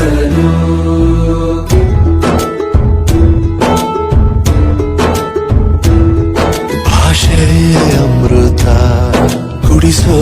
ಬೆಳೆಸಲು ಭಾಷೆ ಅಮೃತ ಕುಡಿಸೋ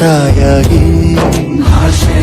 ತಾಯಾಗಿ. ಭಾಷೆ